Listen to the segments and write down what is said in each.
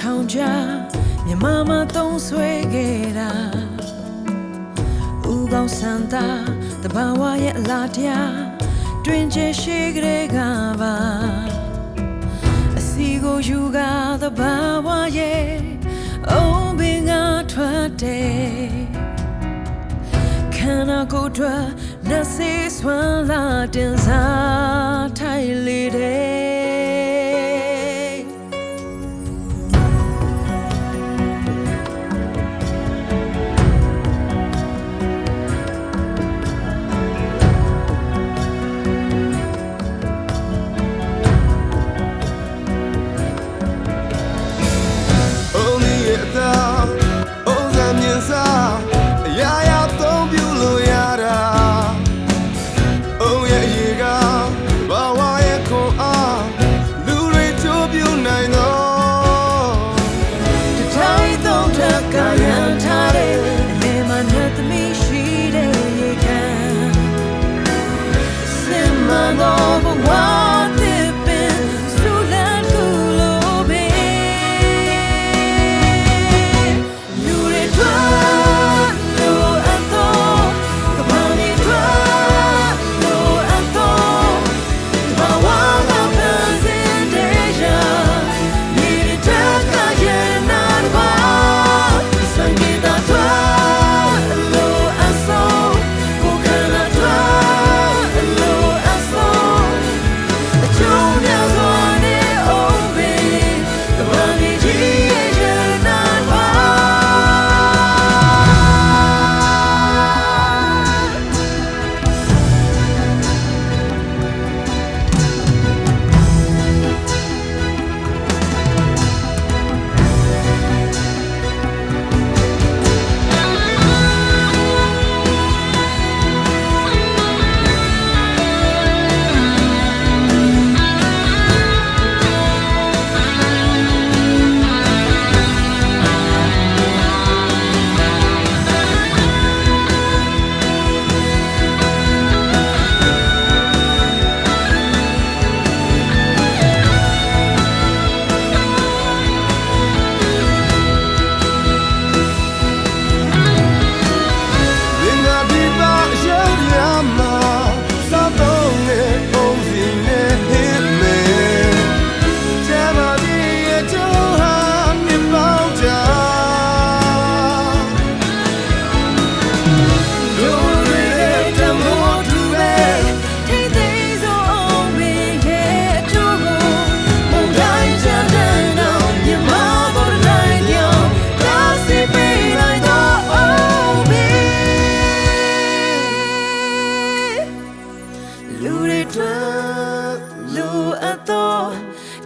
ထောင်ချမြမမသုံးဆွဲခဲ့တာဦးကောင်းစံသာတဘာဝရဲ့အလားတရားတွင်ကျရှိကြတဲ့ကပါအစီကိုယူကတဘာဝရဲ့အုံးပင်ကထွက်တယ်ခန္ဓာကိုယ်ထွက်နှစေးဆွမ်းလာတင်စားထ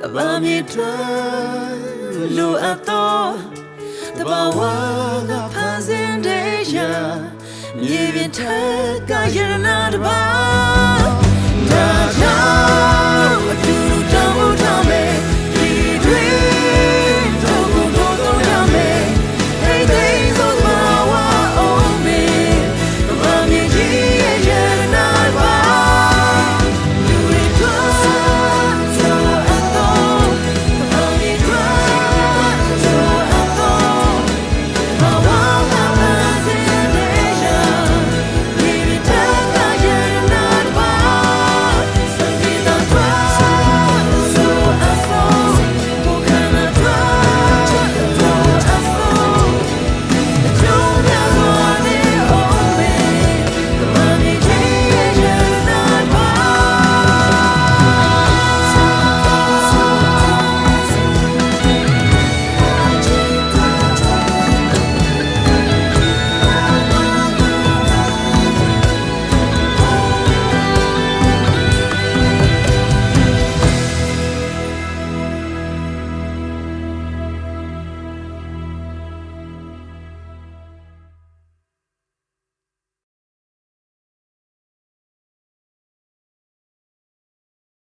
Ta ba mi twa lu ato Ta ba wa ga pa zin de ya Mi vi ta ga yir na